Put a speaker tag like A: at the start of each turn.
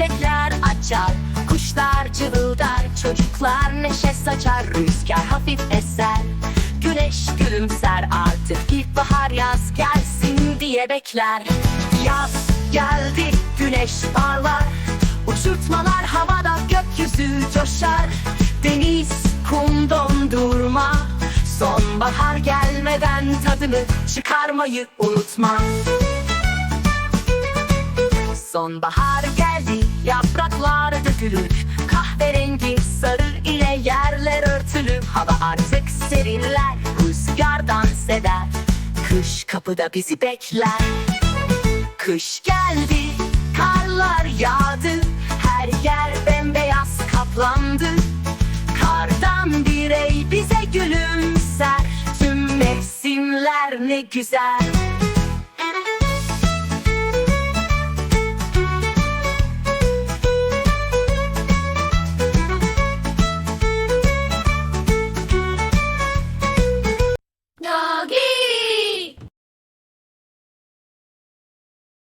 A: çiçekler açar Kuşlar cıvıldar, çocuklar neşe saçar Rüzgar hafif eser, güneş gülümser Artık ilkbahar yaz gelsin diye bekler. Yaz geldi, güneş parlar Uçurtmalar havada, gökyüzü coşar. Deniz, kum dondurma Sonbahar gelmeden tadını çıkarmayı unutma. Sonbahar geldi, yapraklar dökülür Kahverengi sarı ile yerler örtülü Hava artık serinler, rüzgar dans eder Kış kapıda bizi bekler. Kış geldi, karlar yağdı. Her yer bembeyaz kaplandı. Kardan bir ey bize gülümser. Tüm mevsimler ne güzel